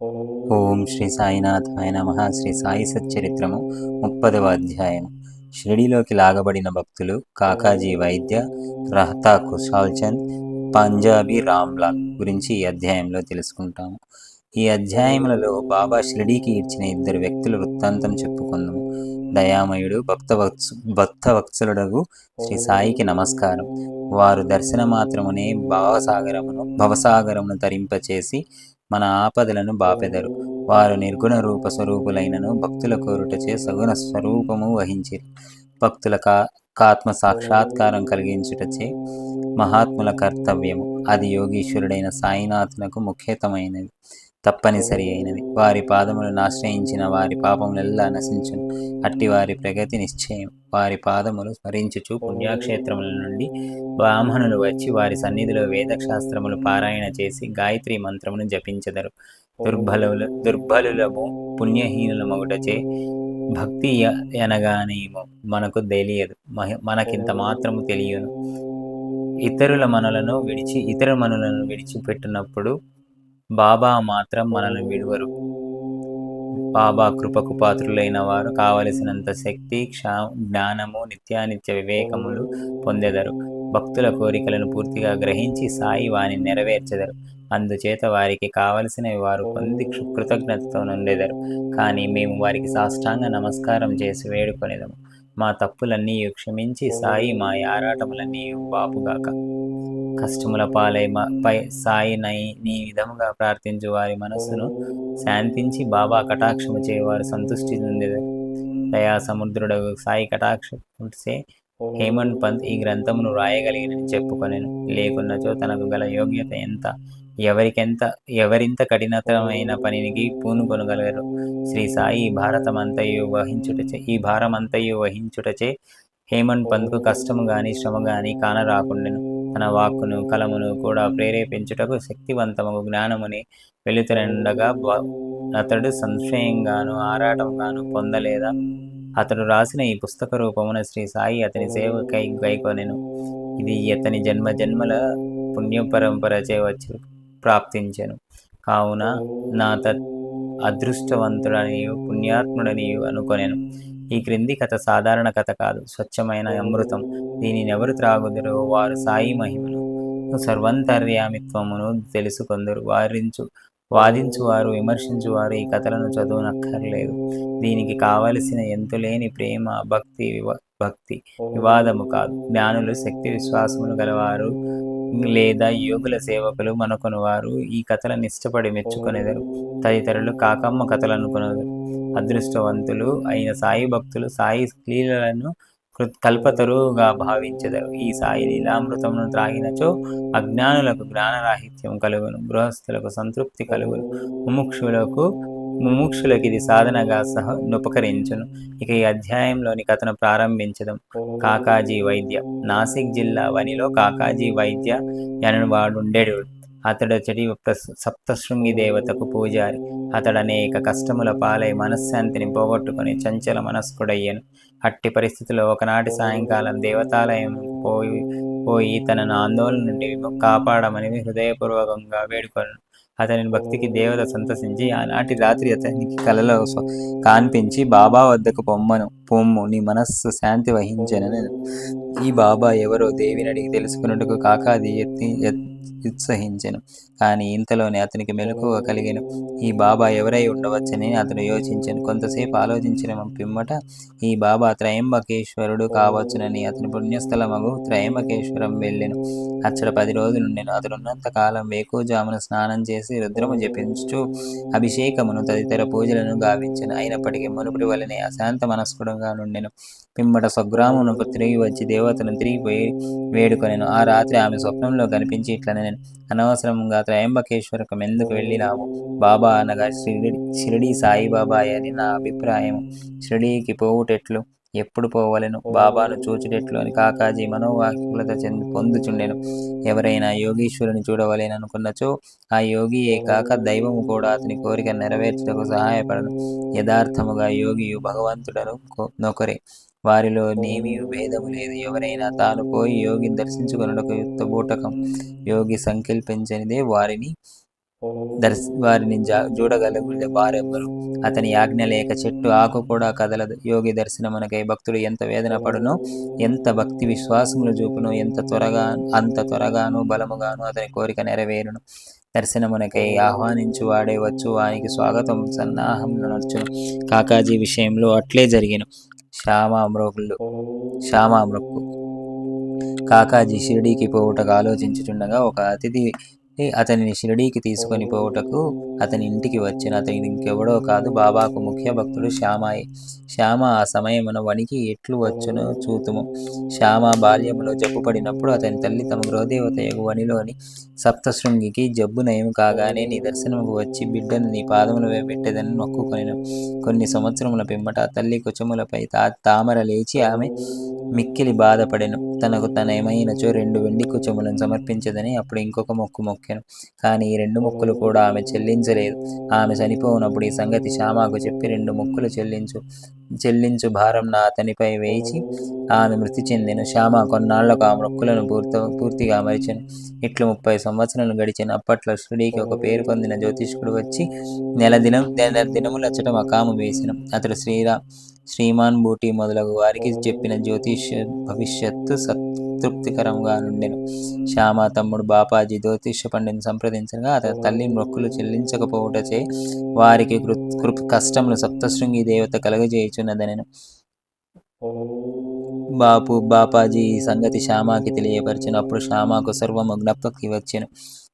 ఓం శ్రీ సాయినాథాయ నమ. శ్రీ సాయి సచ్చరిత్రము ముప్పదవ అధ్యాయం షిరిడిలోకి లాగబడిన భక్తులు కాకాజీ వైద్య రహతా కుషాల్చంద్ పంజాబీ రామ్లాల్ గురించి ఈ అధ్యాయంలో తెలుసుకుంటాము. ఈ అధ్యాయములలో బాబా షిరిడీకి ఇచ్చిన ఇద్దరు వ్యక్తుల వృత్తాంతం చెప్పుకుందాము. దయామయుడు భక్త వత్స భక్త వత్సలుడగు శ్రీ సాయికి నమస్కారం. వారు దర్శన మాత్రమునే భావసాగరమును భవసాగరమును తరింపచేసి మన ఆపదలను బాపెదరు. వారు నిర్గుణ రూప స్వరూపులైనను భక్తుల కోరుటచే సగుణ స్వరూపము వహించిరి. భక్తుల కా కాత్మ సాక్షాత్కారం కలిగించుటచే మహాత్ముల కర్తవ్యము. అది యోగీశ్వరుడైన సాయినాథునకు ముఖ్యతమైనది. తప్పనిసరి అయినది వారి పాదములను ఆశ్రయించిన వారి పాపములెల్లా నశించును. అట్టి వారి ప్రగతి నిశ్చయం. వారి పాదములు స్మరించుచు పుణ్యక్షేత్రముల నుండి బ్రాహ్మణులు వచ్చి వారి సన్నిధిలో వేదశాస్త్రములు పారాయణ చేసి గాయత్రి మంత్రమును జపించెదరు. దుర్బలుల దుర్బలులము పుణ్యహీనులమగుటచే భక్తి అనగానేమో మనకు తెలియదు. మనకింత మాత్రము తెలియను. ఇతరుల మనలను విడిచి ఇతర మనులను విడిచిపెట్టినప్పుడు బాబా మాత్రం మనల్ని విడువరు. బాబా కృపకు పాత్రులైన వారు కావలసినంత శక్తి క్షా జ్ఞానము నిత్యానిత్య వివేకములు పొందెదరు. భక్తుల కోరికలను పూర్తిగా గ్రహించి సాయి వాని నెరవేర్చెదరు. అందుచేత వారికి కావలసినవి వారు పొంది కృతజ్ఞతతో నుండెదరు. కానీ మేము వారికి సాష్టాంగ నమస్కారం చేసి వేడుకొనేదము. మా తప్పులన్నీ క్షమించి సాయి మా ఆరాటములన్నీ బాపుగాక. కష్టముల పాలై మా- పై సాయి నై నీ విధముగా ప్రార్థించు వారి మనస్సును శాంతించి బాబా కటాక్షము చేయవారు సంతృష్టి చెందేది దయా సముద్రుడు సాయి కటాక్షే హేమంత్ పంత్ ఈ గ్రంథమును రాయగలిగినని చెప్పుకొని లేకున్నచో తనకు గల యోగ్యత ఎంత? ఎవరికెంత ఎవరింత కఠినతరమైన పనికి పూనుకొనగలరు శ్రీ సాయి ఈ భారతమంతయు వహించుటచే ఈ భారమంతయు వహించుటచే హేమంత్ పంత్కు కష్టము గాని శ్రమ గాని కానరాకుండెను. తన వాక్కును కలమును కూడా ప్రేరేపించుటకు శక్తివంతము జ్ఞానముని వెలుతురండగా అతడు సంశయంగాను ఆరాటంగాను పొందలేదా? అతడు రాసిన ఈ పుస్తక రూపమున శ్రీ సాయి అతని సేవకై గైకొనెను. ఇది అతని జన్మ జన్మల పుణ్య పరంపరచే వచ్చి ప్రాప్తించెను. కావున నా తత్ అదృష్టవంతుడనియు పుణ్యాత్ముడనియు అనుకొనెను. ఈ క్రింది కథ సాధారణ కథ కాదు స్వచ్ఛమైన అమృతం. దీనిని ఎవరు త్రాగుదురో వారు సాయి మహిమను సర్వంతర్యామిత్వమును తెలుసుకొందరు. వారించు వాదించువారు విమర్శించువారు ఈ కథలను చదువునక్కర్లేదు. దీనికి కావలసిన ఎంతులేని ప్రేమ భక్తి వివ- భక్తి వివాదము కాదు. జ్ఞానులు శక్తి విశ్వాసములు గలవారు లేదా యోగుల సేవకులు మనకుని వారు ఈ కథలను ఇష్టపడి మెచ్చుకునేదారు. తదితరులు కాకమ్మ కథలు అనుకునేవారు అదృష్టవంతులు అయిన సాయి భక్తులు సాయి లీలలను కృ- కల్పతరువుగా భావించెదరు. ఈ సాయి లీలామృతమును త్రాగినచో అజ్ఞానులకు జ్ఞానరాహిత్యం కలుగును. గృహస్థులకు సంతృప్తి కలుగును. ముముక్షులకు ముముక్షులకు ఇది సాధనగా సహ నుపకరించును. ఇక ఈ అధ్యాయంలోని కథను ప్రారంభించడం కాకాజీ వైద్య. నాసిక్ జిల్లా వనిలో కాకాజీ వైద్య వాడుండెడు. అతడొచ్చటి ప్రస్- సప్తశృంగి దేవతకు పూజారి. అతడు అనేక కష్టముల పాలై మనశ్శాంతిని పోగొట్టుకుని చంచల మనస్కుడయ్యను. అట్టి పరిస్థితిలో ఒకనాటి సాయంకాలం దేవతాలయం పోయి పోయి తనను ఆందోళన నుండి కాపాడమని హృదయపూర్వకంగా వేడుకొను. అతని భక్తికి దేవత సంతసించి ఆనాటి రాత్రి అతనికి కలలో కాన్పించి బాబా వద్దకు పొమ్మను పొమ్ము నీ మనస్సు శాంతి వహించనని. ఈ బాబా ఎవరో దేవిని అడిగి తెలుసుకున్నట్టుకు కాకాది ఉత్సహించెను. కానీ ఇంతలోనే అతనికి మెలకువ కలిగెను. ఈ బాబా ఎవరై ఉండవచ్చని అతను యోచించెను. కొంతసేపు ఆలోచించిన పిమ్మట ఈ బాబా త్రయంబకేశ్వరుడు కావచ్చునని అతని పుణ్యస్థలమగు త్రయంబకేశ్వరం వెళ్ళెను. అచ్చట పది రోజులుండెను అతడు ఉన్నంత కాలం వేకువజామున స్నానం చేసి రుద్రము జపించు అభిషేకమును తదితర పూజలను గావించెను. అయినప్పటికీ మునుపటి వలనే అశాంత మనస్కుడుగా నుండెను. పిమ్మట స్వగ్రామును తిరిగి వచ్చి దేవతను తిరిగి వేడుకొనెను. ఆ రాత్రి ఆమె స్వప్నంలో కనిపించి ఇట్లా నేను అనవసరంగా త్రయంబకేశ్వరకు ఎందుకు వెళ్ళినావు? బాబా అనగా షిరిడి షిరిడి సాయిబాబా అని నా అభిప్రాయం షిరిడీకి పోవుటెట్లు? ఎప్పుడు పోవలెను? బాబాను చూచుటెట్లు అని కాకాజీ మనోవాక్యులత చెంది పొందుచుండెను. ఎవరైనా యోగీశ్వరుని చూడవలేననుకున్నచో ఆ యోగియే కాక దైవము కూడా అతని కోరిక నెరవేర్చుటకు సహాయపడను. యథార్థముగా యోగియు భగవంతుడను నొకరే. వారిలో నేమీ భేదము లేదు. ఎవరైనా తాను పోయి యోగిని దర్శించుకొనుటకు యుక్త బూటకం యోగి సంకల్పించనిదే వారిని దర్శ వారిని జా చూడగలుగుతే వారెవ్వరు. అతని ఆజ్ఞ లేక చెట్టు ఆకు కూడా కదలదు. యోగి దర్శనమునకై భక్తుడు ఎంత వేదన పడునో ఎంత భక్తి విశ్వాసములు చూపునో ఎంత త్వరగా అంత త్వరగాను బలముగాను అతని కోరిక నెరవేరును. దర్శనమునకై ఆహ్వానించు వాడే వచ్చు వానికి స్వాగతం సన్నాహం నడుచును. కాకాజీ విషయంలో అట్లే జరిగిన. శ్యామామృకులు శ్యామామృక్కు కాకాజీ షిరిడీకి పోవుటకు ఆలోచించుచుండగా ఒక అతిథి అతనిని షిరిడీకి తీసుకొని పోవుటకు అతని ఇంటికి వచ్చిన అతని ఇంకెవడో కాదు బాబాకు ముఖ్య భక్తుడు శ్యామాయి. శ్యామ ఆ సమయమున వణికి ఎట్లు వచ్చును చూతుము. శ్యామ బాల్యములో జబ్బు పడినప్పుడు అతని తల్లి తమ గృహదేవత వనిలోని సప్తశృంగికి జబ్బు నయం కాగానే నీ దర్శనముకు వచ్చి బిడ్డను నీ పాదములు పెట్టేదని మొక్కుకొనిను. కొన్ని సంవత్సరముల పిమ్మట తల్లి కుచములపై తా తామర లేచి ఆమె మిక్కిలి బాధపడెను. తనకు తన ఏమైనచో రెండు వెండి కుచములను సమర్పించదని అప్పుడు ఇంకొక మొక్కు మొక్కెను కానీ ఈ రెండు మొక్కులు కూడా ఆమె చెల్లించలేదు. ఆమె చనిపోనప్పుడు ఈ సంగతి శ్యామాకు చెప్పి రెండు మొక్కులు చెల్లించు చెల్లించు భారం నా అతనిపై వేయించి ఆమె మృతి చెందిన శ్యామ కొన్నాళ్ళకు ఆ మొక్కులను పూర్త పూర్తిగా మరిచెను. ఇట్లు ముప్పై సంవత్సరాలు గడిచిన. అప్పట్లో షిరిడీకి ఒక పేరు పొందిన జ్యోతిష్కుడు వచ్చి నెల దినం నెల దినములచ్చట మకాము వేసిన అతడు శ్రీరా శ్రీమాన్ బూటి మొదలగు వారికి చెప్పిన జ్యోతిష్ భవిష్యత్తు సత్ తృప్తికరంగా నుండెను. శ్యామ తమ్ముడు బాపాజీ జ్యోతిష పండిని సంప్రదించగా అతని తల్లి మొక్కులు చెల్లించకపోవుటచే వారికి కృ కష్టములు సప్తశృంగి దేవత కలుగజేయుచున్నదనెను. బాపు బాపాజీ ఈ సంగతి శ్యామాకి తెలియపరిచినప్పుడు శ్యామకు సర్వము జ్ఞప్తికి వచ్చెను.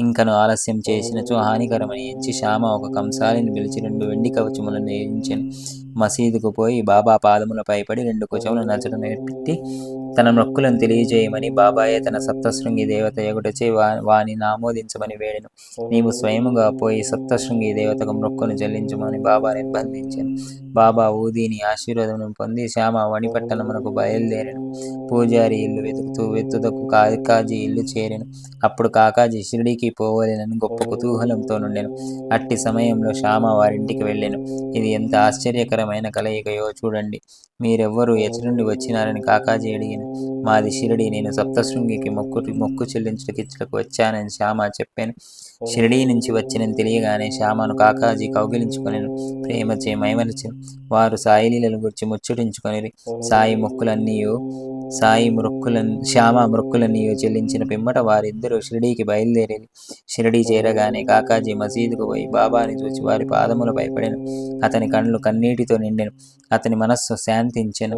ఇంకను ఆలస్యం చేసినచో హానికరమని ఎంచి శ్యామ ఒక కంసాలిని పిలిచి రెండు వెండి కవచములను వేయించాను మసీదుకు పోయి బాబా పాదములపై పడి రెండు కుచములు నచ్చడం పెట్టి తన మొక్కులను తెలియజేయమని బాబాయే తన సప్తశృంగి దేవత ఎగుటచే వా వాని ఆమోదించమని వేడెను. నీవు స్వయముగా పోయి సప్తశృంగి దేవతకు మొక్కును చెల్లించమని బాబా నిర్బంధించాను. బాబా ఊదీని ఆశీర్వాదం పొంది శ్యామ వణిపట్టణమునకు బయలుదేరాను. పూజారి ఇల్లు వెతుకుతూ వెతుదకు కాకాజీ ఇల్లు చేరాను. అప్పుడు కాకాజీ షిరిడికి పోవలేనని గొప్ప కుతూహలంతో నుండెను. అట్టి సమయంలో శ్యామ వారింటికి వెళ్ళాను. ఇది ఎంత ఆశ్చర్యకరమైన కలయికయో చూడండి. మీరెవ్వరూ ఎచ్చ నుండి వచ్చినారని కాకాజీ అడిగిన. మాది షిరిడి. నేను సప్తశృంగికి మొక్కు మొక్కు చెల్లించుటకిచ్చుటకు వచ్చానని శ్యామ చెప్పాను. షిరిడీ నుంచి వచ్చినని తెలియగానే శ్యామను కాకాజీ కౌగిలించుకొని ప్రేమచే మైమరిచి వారు సాయిలీలను గురించి ముచ్చటించుకొని సాయి మొక్కులన్నీ సాయి మృక్కులను శ్యామ మృక్కులన్నీ చెల్లించిన పిమ్మట వారిద్దరూ షిరిడీకి బయలుదేరి షిరిడీ చేరగానే కాకాజీ మసీదుకు పోయి బాబాని చూసి వారి పాదముల భయపడిన. అతని కళ్ళు కన్నీటితో నిండెను. అతని మనస్సు శాంతించెను.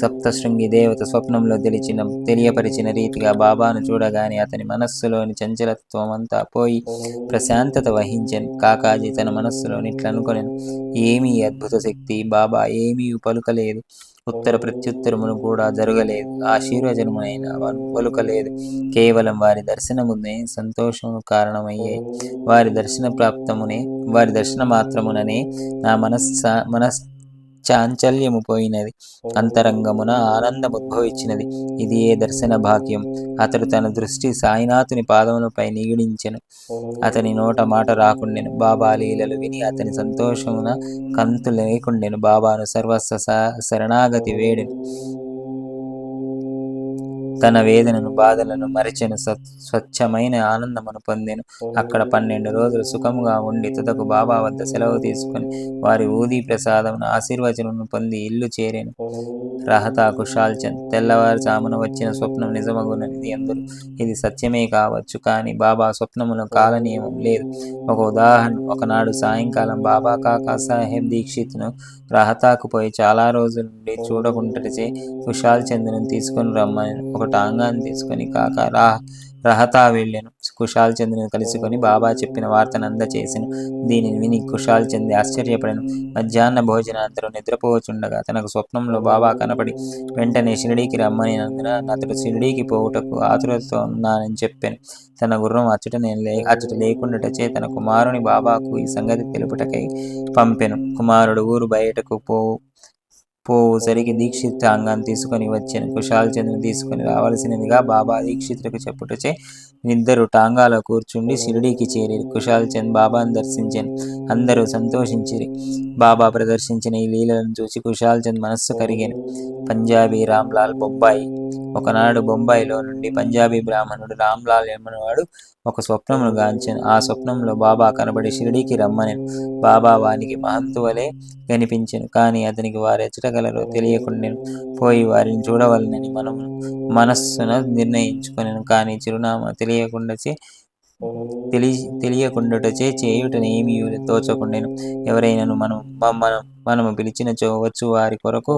సప్తశృంగి దేవత స్వప్నంలో తెలిచిన తెలియపరిచిన రీతిగా బాబాను చూడగానే అతని మనస్సులోని చంచలత్వం అంతా పోయి ప్రశాంతత వహించెను. కాకాజీ తన మనస్సులోని ఇట్లనుకొనెను. ఏమీ అద్భుత శక్తి బాబా ఏమీ పలుకలేదు. ఉత్తర ప్రత్యుత్తరమును కూడా జరగలేదు. ఆశీర్వచనమునైన పలుకలేదు. కేవలం వారి దర్శనమునే సంతోషము కారణమయ్యాయి వారి దర్శన ప్రాప్తమునే వారి దర్శన మాత్రముననే నా మనస్స మనస్ చాంచల్యము పోయినది. అంతరంగమున ఆనందం ఉద్భవించినది. ఇది ఏ దర్శన భాగ్యం? అతడు తన దృష్టి సాయినాథుని పాదములపై నిగిడించెను. అతని నోట మాట రాకుండెను. బాబా లీలలు విని అతని సంతోషమున కంతు లేకుండెను. బాబాను సర్వస్వ శరణాగతి వేడెను. తన వేదనను బాధలను మరిచెను స్వచ్ఛమైన ఆనందమును పొందెను. అక్కడ పన్నెండు రోజులు సుఖముగా ఉండి తుదకు బాబా వద్ద సెలవు తీసుకుని వారి ఊదీ ప్రసాదమును ఆశీర్వచనను పొంది ఇల్లు చేరాను. రహతా కుషాల్ చంద్ తెల్లవారుజామున వచ్చిన స్వప్నం నిజమగునది అందరూ ఇది సత్యమే కావచ్చు కానీ బాబా స్వప్నమును కాలనియమం లేదు. ఒక ఉదాహరణ ఒకనాడు సాయంకాలం బాబా కాకా సాహెబ్ దీక్షిత్ను రహతాకు పోయి చాలా రోజుల నుండి చూడకుంటే కుషాల్ చంద్ను తీసుకుని రమ్మని ఒక టాంగాన్ని తీసుకొని కాక రా రహతా వెళ్ళాను. కుషాల్ చంద్రుని కలుసుకొని బాబా చెప్పిన వార్తను చేసిన దీనిని విని కుషాల్ చంద్ర ఆశ్చర్యపడను. మధ్యాహ్న భోజనాంతరం నిద్రపోవచుండగా తనకు స్వప్నంలో బాబా కనపడి వెంటనే షిరిడీకి రమ్మని అతడు షిరిడీకి పోవుటకు ఆతురతతో ఉన్నానని చెప్పాను. తన గుర్రం అచ్చట నేను లే అచ్చట లేకుండాటచే తన కుమారుని బాబాకు ఈ సంగతి తెలుపుటకై పంపెను. కుమారుడు ఊరు బయటకు పోవు పోవుసరికి దీక్షిత్ అంగాన్ని తీసుకొని వచ్చాను. కుశాల్ చంద్రుని తీసుకొని రావాల్సినదిగా బాబా దీక్షితులకు చెప్పుటచే ఇద్దరు టాంగాలో కూర్చుండి షిరిడీకి చేరి కుశాల్ చంద్ బాబాను దర్శించాను. అందరూ సంతోషించిరి. బాబా ప్రదర్శించిన ఈ లీలలను చూసి కుశాల్ చంద్ మనస్సు కరిగాను. పంజాబీ రామ్లాల్ బొబ్బాయి ఒకనాడు బొంబాయిలో నుండి పంజాబీ బ్రాహ్మణుడు రామ్లాల్ వాడు ఒక స్వప్నమును గాంచెను. ఆ స్వప్నంలో బాబా కనబడి షిరిడీకి రమ్మనెను బాబా వానికి మహంతువలే కనిపించాను కనిపించెను. కానీ అతనికి వారు ఎచ్చటగలరో తెలియకుండా పోయి వారిని చూడవలనని మనము మనస్సున నిర్ణయించుకొనెను. కానీ చిరునామా తెలియకుండాచే తెలి తెలియకుండాటచే చేయుటనేమి తోచకుండాను. ఎవరైనాను మనం మనం మనము పిలిచినచో వచ్చు వారి కొరకు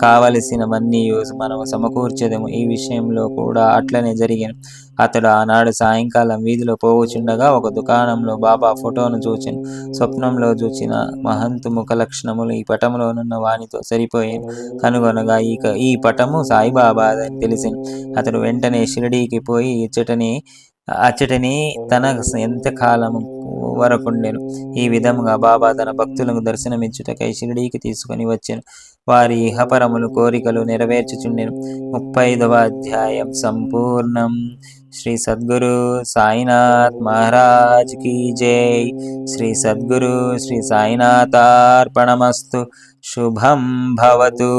కావలసినవన్నీ మనము సమకూర్చదము. ఈ విషయంలో కూడా అట్లనే జరిగాను. అతడు ఆనాడు సాయంకాలం వీధిలో పోవుచుండగా ఒక దుకాణంలో బాబా ఫోటోను చూచాను స్వప్నంలో చూచిన మహంతు ముఖ లక్షణములు ఈ పటములోనున్న వానితో సరిపోయాను. కనుగొనగా ఈ ఈ పటము సాయిబాబా అని తెలిసింది అతడు వెంటనే షిరిడీకి పోయి ఇచ్చటని అచ్చటిని తన ఎంతకాలము వరకుండెను ఈ విధముగా బాబా తన భక్తులకు దర్శనమిచ్చుటకై షిరిడీకి తీసుకొని వచ్చాను. వారి ఇహపరములు కోరికలు నెరవేర్చుచుండెను. ముప్పై ఐదవ అధ్యాయం సంపూర్ణం. శ్రీ సద్గురు సాయినాథ్ మహారాజ్ కీ జై. శ్రీ సద్గురు శ్రీ సాయినాథార్పణమస్తు. శుభం భవతు.